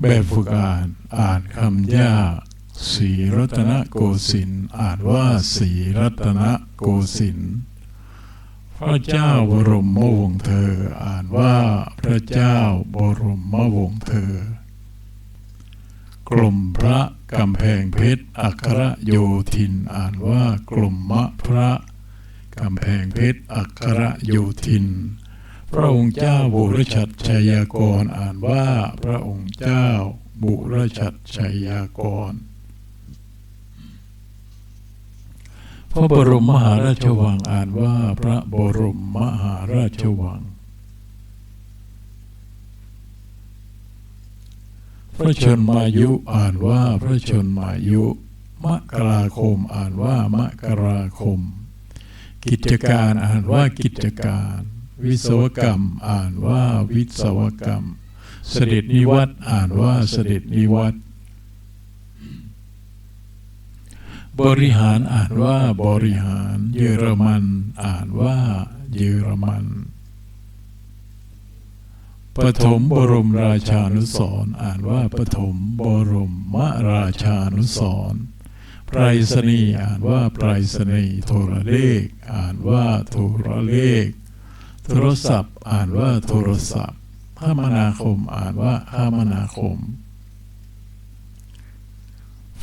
แบบฝึกอ่านอ่านคำยากสีรัตนโกสินอ่านว่าสีรัตนโกสินพระเจ้าบรมวงศ์เธอ อ่านว่าพระเจ้าบรมวงศ์เธอ กลมพระกำแพงเพชรอัครโยธิน อ่านว่ากลมมะพระกำแพงเพชรอัครโยธิน พระองค์เจ้าบุรชัดชัยากรอ่านว่าพระองค์เจ้าบุรชัดชัยากร พระบรมมหาราชวังอ่านว่าพระบรมมหาราชวัง พระชนมายุอ่านว่าพระชนมายุมกราคมอ่านว่ามกราคม กิจการอ่านว่ากิจการ วิศวกรรม อ่านว่าวิศวกรรม เสด็จนิวัตอ่านว่าเสด็จนิวัตบริหารอ่านว่าบริหาร เยอรมัน อ่านว่าเยอรมันปฐมบรมราชานุสรณ์อ่านว่าปฐมบรมมราชานุสรณ์ไพรษณีอ่านว่าไพรษณีย์โทรเลข อ่านว่าโทรเลข โทรศัพท์ อ่านว่าโทรศัพท์คมนาคมอ่านว่าคมนาคม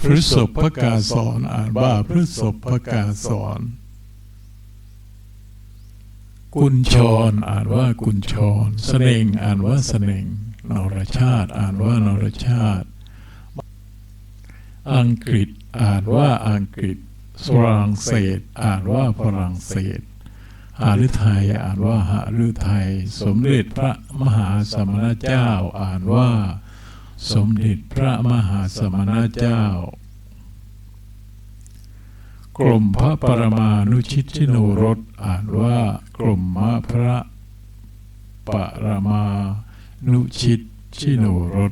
พฤษภกาสอนอ่านว่าพฤษภกาสอนกุญชรอ่านว่ากุญชรเสน่งอ่านว่าเสน่งนรชาติอ่านว่านรชาติ อังกฤษอ่านว่าอังกฤษฝรั่งเศส อ่านว่าฝรั่งเศส หาฤทัยอ่านว่าหาฤทัยสมเด็จพระมหาสมณเจ้าอ่านว่า สมเด็จพระมหาสมณเจ้ากรมพระปรมานุชิตชิโนรสอ่านว่ากรมมะพระปรมานุชิตชิโนรส